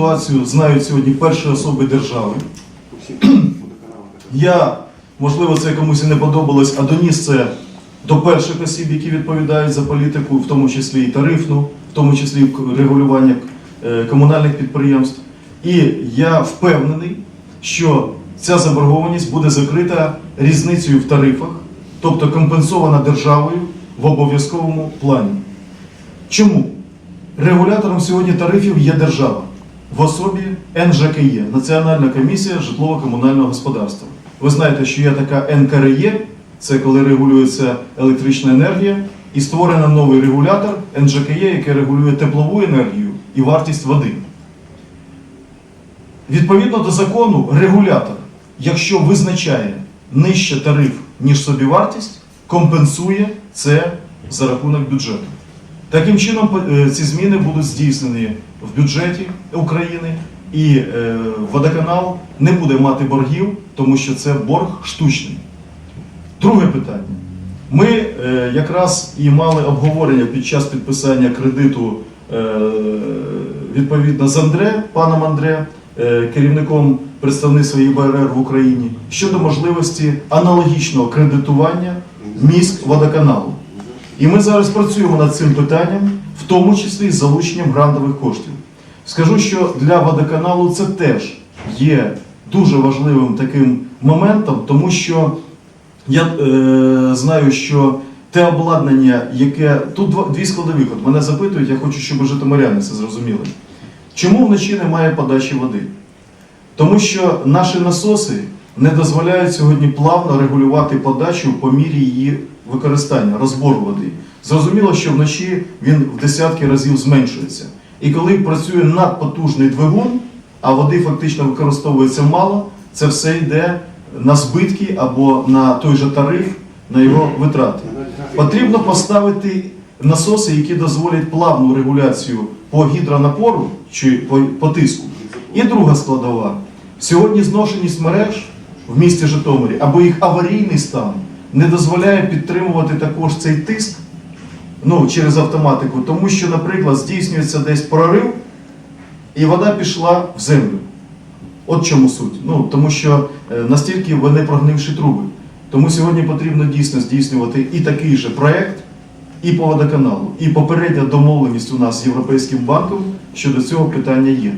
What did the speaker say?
Ситуацію знають сьогодні перші особи держави. Я, можливо, це комусь і не подобалось, а доніс це до перших осіб, які відповідають за політику, в тому числі і тарифну, в тому числі і регулювання е, комунальних підприємств. І я впевнений, що ця заборгованість буде закрита різницею в тарифах, тобто компенсована державою в обов'язковому плані. Чому? Регулятором сьогодні тарифів є держава в особі НЖКЄ Національна комісія житлово-комунального господарства. Ви знаєте, що є така НКРЄ, це коли регулюється електрична енергія, і створено новий регулятор НЖКЄ, який регулює теплову енергію і вартість води. Відповідно до закону, регулятор, якщо визначає нижче тариф, ніж собівартість, компенсує це за рахунок бюджету. Таким чином, е, ці зміни будуть здійснені в бюджеті України, і е, водоканал не буде мати боргів, тому що це борг штучний. Друге питання. Ми е, якраз і мали обговорення під час підписання кредиту відповідно з Андре, паном Андре, керівником представництва ЄБРР в Україні щодо можливості аналогічного кредитування міськ водоканалу. І ми зараз працюємо над цим питанням, в тому числі з залученням грантових коштів. Скажу, що для водоканалу це теж є дуже важливим таким моментом, тому що я е, знаю, що те обладнання, яке тут дві складових, от мене запитують, я хочу, щоб житомиряни це зрозуміли. Чому вночі немає подачі води? Тому що наші насоси не дозволяють сьогодні плавно регулювати подачу по мірі її використання, розбору води. Зрозуміло, що вночі він в десятки разів зменшується. І коли працює надпотужний двигун, а води фактично використовується мало, це все йде на збитки або на той же тариф, на його витрати. Потрібно поставити насоси, які дозволять плавну регуляцію по гідронапору чи по, тиску. І друга складова. Сьогодні зношеність мереж в місті Житомирі або їх аварійний стан не дозволяє підтримувати також цей тиск ну, через автоматику, тому що, наприклад, здійснюється десь прорив, і вода пішла в землю. От чому суть. Ну, тому що е, настільки вони прогнивші труби. Тому сьогодні потрібно дійсно здійснювати і такий же проект, і по водоканалу. І попередня домовленість у нас з Європейським банком щодо цього питання є.